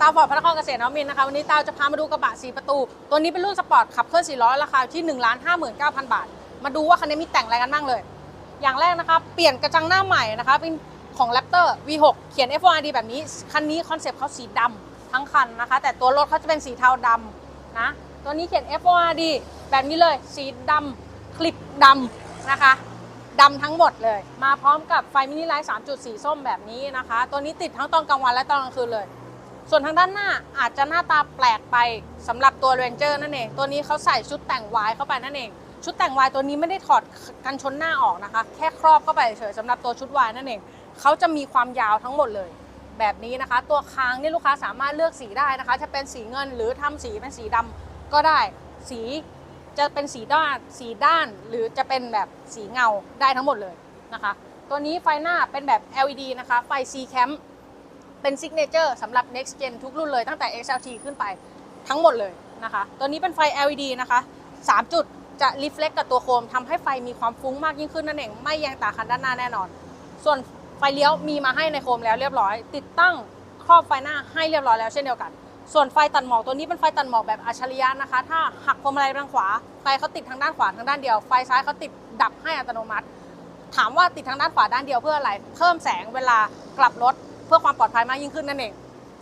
ตาฟอร์ดพระนครเกษตรนวมินทร์นะคะวันนี้ตาจะพามาดูกระบะ4ประตู ตัวนี้เป็นรุ่นสปอร์ตขับเคลื่อน4ล้อราคาที่1 5 9 0 0 0บาท มาดูว่าคันนี้มีแต่งอะไรกันบ้างเลย อย่างแรกนะคะเปลี่ยนกระจังหน้าใหม่นะคะเป็นของ Raptor V6 เขียน F1D แบบนี้ คันนี้คอนเซปต์เขาสีดำทั้งคันนะคะ แต่ตัวรถเขาจะเป็นสีเทาดำนะตัวนี้เขียน F1D แบบนี้เลย สีดำคลิปดำนะคะดำทั้งหมดเลย มาพร้อมกับไฟมินิไลท์3จุดสีส้มแบบนี้นะคะ ตัวนี้ติดทั้งตอนกลางวันและตอนกลางคืนเลย ส่วนทางด้านหน้าอาจจะหน้าตาแปลกไปสำหรับตัว Ranger นั่นเอง ตัวนี้เขาใส่ชุดแต่งวายเข้าไปนั่นเอง ชุดแต่งวายตัวนี้ไม่ได้ถอดกันชนหน้าออกนะคะ แค่ครอบเข้าไปเฉยสำหรับตัวชุดวายนั่นเองเขาจะมีความยาวทั้งหมดเลย แบบนี้นะคะ ตัวคางนี่ลูกค้าสามารถเลือกสีได้นะคะ จะเป็นสีเงินหรือทำสีเป็นสีดำก็ได้ สีจะเป็นสีด้านสีด้าน หรือจะเป็นแบบสีเงาได้ทั้งหมดเลยนะคะ ตัวนี้ไฟหน้าเป็นแบบ LED นะคะ ไฟ C Cam เป็นซิกเนเจอร์สำหรับ next gen ทุกรุ่นเลยตั้งแต่ XLT ขึ้นไปทั้งหมดเลยนะคะ ตัวนี้เป็นไฟ LED นะคะ 3 จุดจะรีเฟล็กกับตัวโคมทำให้ไฟมีความฟุ้งมากยิ่งขึ้นนั่นเอง ไม่แยงตาคันด้านหน้าแน่นอน ส่วนไฟเลี้ยวมีมาให้ในโคมแล้วเรียบร้อย ติดตั้งครอบไฟหน้าให้เรียบร้อยแล้วเช่นเดียวกัน ส่วนไฟตัดหมอกตัวนี้เป็นไฟตัดหมอกแบบอัจฉริยะนะคะ ถ้าหักพวงมาลัยไปทางขวา ไฟเขาติดทางด้านขวาทางด้านเดียว ไฟซ้ายเขาติดดับให้อัตโนมัติ ถามว่าติดทางด้านขวาด้านเดียวเพื่ออะไร เพิ่มแสงเวลากลับรถ เพื่อความปลอดภัยมากยิ่งขึ้นนั่นเอง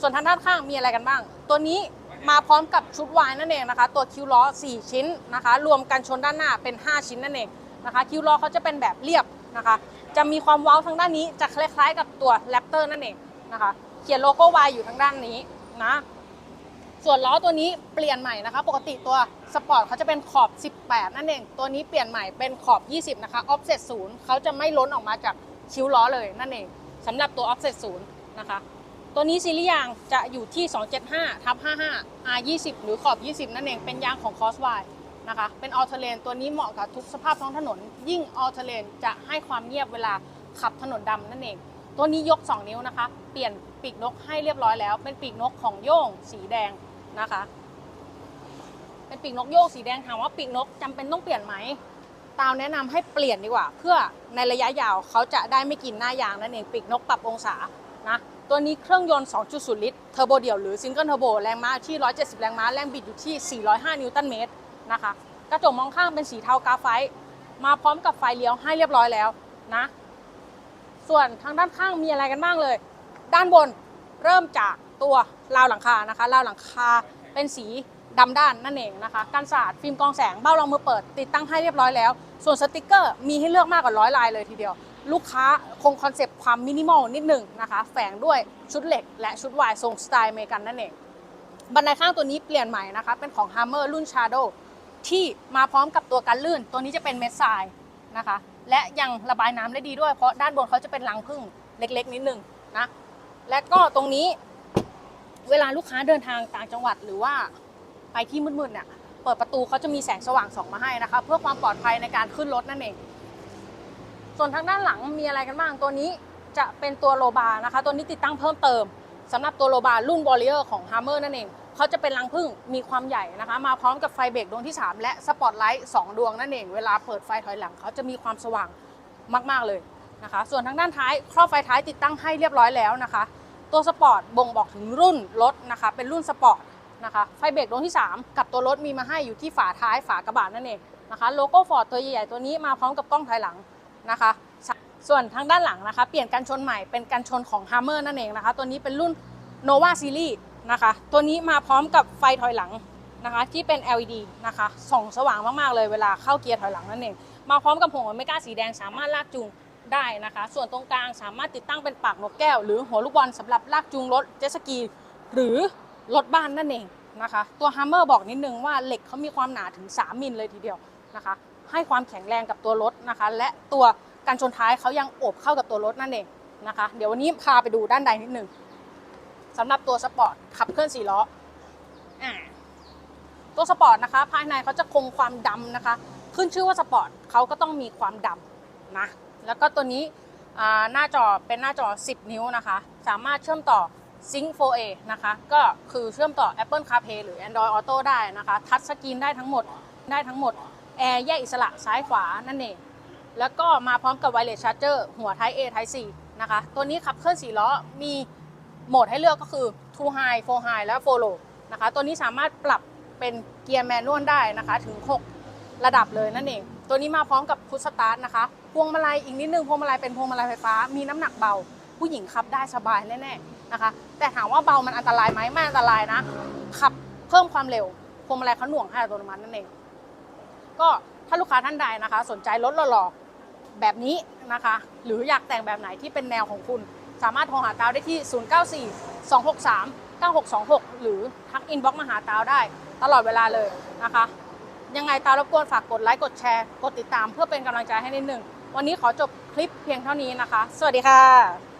ส่วนทางด้านข้างมีอะไรกันบ้าง ตัวนี้มาพร้อมกับชุดวายนั่นเองนะคะ ตัวคิวล้อ 4 ชิ้นนะคะ รวมกันชนด้านหน้าเป็น 5 ชิ้นนั่นเองนะคะ คิวล้อเขาจะเป็นแบบเรียบนะคะ จะมีความเว้าทางด้านนี้จะคล้ายๆกับตัวแรปเตอร์นั่นเองนะคะ เขียนโลโก้วายอยู่ทางด้านนี้นะ ส่วนล้อตัวนี้เปลี่ยนใหม่นะคะ ปกติตัวสปอร์ตเขาจะเป็นขอบ 18 นั่นเอง ตัวนี้เปลี่ยนใหม่เป็นขอบ 20 นะคะ offset 0เขาจะไม่ล้นออกมาจากคิ้วล้อเลยนั่นเองสำหรับตัว offset 0นะคะ ตัวนี้ซีรีส์ยางจะอยู่ที่ 275ทับ55 R 20 หรือขอบ 20 นั่นเอง เป็นยางของ Cross Y นะคะ เป็น All Terrain ตัวนี้เหมาะกับทุกสภาพท้องถนน ยิ่ง All Terrain จะให้ความเงียบเวลาขับถนนดำนั่นเอง ตัวนี้ยก 2 นิ้วนะคะ เปลี่ยนปีกนกให้เรียบร้อยแล้ว เป็นปีกนกของโย่งสีแดงนะคะ เป็นปีกนกโยกสีแดงถามว่าปีกนกจำเป็นต้องเปลี่ยนไหมตาวแนะนำให้เปลี่ยนดีกว่า เพื่อในระยะยาวเขาจะได้ไม่กินหน้ายางนั่นเองปีกนกปรับองศา นะตัวนี้เครื่องยนต์ 2.0 ลิตรเทอร์โบเดี่ยวหรือซิงเกิลเทอร์โบแรงม้าที่ 170 แรงม้า แรงบิดอยู่ที่ 405 นิวตันเมตรนะคะกระจกมองข้างเป็นสีเทากราไฟต์มาพร้อมกับไฟเลี้ยวให้เรียบร้อยแล้วนะส่วนทางด้านข้างมีอะไรกันบ้างเลย ด้านบนเริ่มจากตัวราวหลังคานะคะราวหลังคาเป็นสีดำด้านนั่นเองนะคะกันสาดฟิล์มกองแสงเบ้ารองมือเปิด ติดตั้งให้เรียบร้อยแล้ว ส่วนสติกเกอร์มีให้เลือกมากกว่าร้อยลายเลยทีเดียว ลูกค้าคงคอนเซปต์ความมินิมอลนิดหนึ่งนะคะแฝงด้วยชุดเหล็กและชุดวายทรงสไตล์อเมริกันนั่นเอง บันไดข้างตัวนี้เปลี่ยนใหม่นะคะ เป็นของ Hammer รุ่น Shadow ที่มาพร้อมกับตัวกันลื่น ตัวนี้จะเป็นเม็ดทรายนะคะ และยังระบายน้ำได้ดีด้วยเพราะด้านบนเขาจะเป็นรังผึ้งเล็กๆ นิดหนึ่งนะและก็ตรงนี้เวลาลูกค้าเดินทางต่างจังหวัดหรือว่าไปที่มืดๆเนี่ยเปิดประตูเขาจะมีแสงสว่างส่องมาให้นะคะ เพื่อความปลอดภัยในการขึ้นรถนั่นเอง ส่วนทางด้านหลังมีอะไรกันบ้างตัวนี้จะเป็นตัวโลบาร์นะคะ ตัวนี้ติดตั้งเพิ่มเติมสำหรับตัวโลบาร์รุ่น Warrior ของ Hammer นั่นเองเขาจะเป็นรังผึ้งมีความใหญ่นะคะ มาพร้อมกับไฟเบรกดวงที่ 3 และสปอตไลท์2ดวงนั่นเอง เวลาเปิดไฟถอยหลังเขาจะมีความสว่างมาก ๆ เลยนะคะ ส่วนทางด้านท้าย ครอบไฟท้ายติดตั้งให้เรียบร้อยแล้วนะคะ ตัวสปอร์ตบ่งบอกถึงรุ่นรถนะคะ เป็นรุ่นสปอร์ตนะคะ ไฟเบรกดวงที่ 3 กับตัวรถมีมาให้อยู่ที่ฝาท้ายฝากระบะนั่นเองนะคะ โลโก้ฟอร์ดตัวใหญ่ๆตัวนี้มาพร้อมกับกล้องถอยหลัง นะคะ ส่วนทางด้านหลังนะคะ เปลี่ยนกันชนใหม่เป็นกันชนของ Hammer นั่นเองนะคะ ตัวนี้เป็นรุ่น Nova Series นะคะ ตัวนี้มาพร้อมกับไฟถอยหลังนะคะ ที่เป็น LED นะคะส่องสว่างมากๆเลยเวลาเข้าเกียร์ถอยหลังนั่นเอง มาพร้อมกับหัวโอเมก้าสีแดงสามารถลากจูงได้นะคะ ส่วนตรงกลางสามารถติดตั้งเป็นปากนกแก้ว หรือหัวลูกบอลสำหรับลากจูงรถเจ็ตสกี หรือรถบ้านนั่นเองนะคะ ตัว Hammer บอกนิดนึงว่าเหล็กเขามีความหนาถึง 3 มิลเลยทีเดียวนะคะ ให้ความแข็งแรงกับตัวรถนะคะ และตัวกันชนท้ายเขายังโอบเข้ากับตัวรถนั่นเองนะคะ เดี๋ยววันนี้พาไปดูด้านใดนิดนึงสำหรับตัวสปอร์ตขับเคลื่อน4ล้ออตัวสปอร์ตนะคะ ภายในเขาจะคงความดำนะคะ ขึ้นชื่อว่าสปอร์ตเขาก็ต้องมีความดำนะแล้วก็ตัวนี้หน้าจอเป็นหน้าจอ 10 นิ้วนะคะ สามารถเชื่อมต่อ Sync 4A นะคะ ก็คือเชื่อมต่อ Apple CarPlay หรือ Android Auto ได้นะคะ ทัชสกรีนได้ทั้งหมดได้ทั้งหมด แอร์แยกอิสระซ้ายขวานั่นเอง แล้วก็มาพร้อมกับ Wireless Charger หัว Type A Type C นะคะ ตัวนี้ขับเคลื่อน4ล้อ มีโหมดให้เลือกก็คือ Two High, Four High และ Four Low นะคะ ตัวนี้สามารถปรับเป็นเกียร์แมนนวลได้นะคะ ถึง 6 ระดับเลยนั่นเอง ตัวนี้มาพร้อมกับพุชสตาร์ทนะคะ พวงมาลัยอีกนิดนึง พวงมาลัยเป็นพวงมาลัยไฟฟ้า มีน้ำหนักเบา ผู้หญิงขับได้สบายแน่ๆนะคะ แต่ถามว่าเบามันอันตรายไหมไม่อันตรายนะ ขับเพิ่มความเร็ว พวงมาลัยเขาหน่วงให้อัตโนมัตินั่นเอง ก็ถ้าลูกค้าท่านใดนะคะ สนใจรถหล่อๆแบบนี้นะคะ หรืออยากแต่งแบบไหนที่เป็นแนวของคุณ สามารถโทรหาตาวได้ที่ 094 263 9626 หรือทักอินบ็อกมาหาตาวได้ ตลอดเวลาเลยนะคะ ยังไงตาวรบกวนฝากกดไลค์กดแชร์ กดติดตามเพื่อเป็นกำลังใจให้นิดนึง วันนี้ขอจบคลิปเพียงเท่านี้นะคะ สวัสดีค่ะ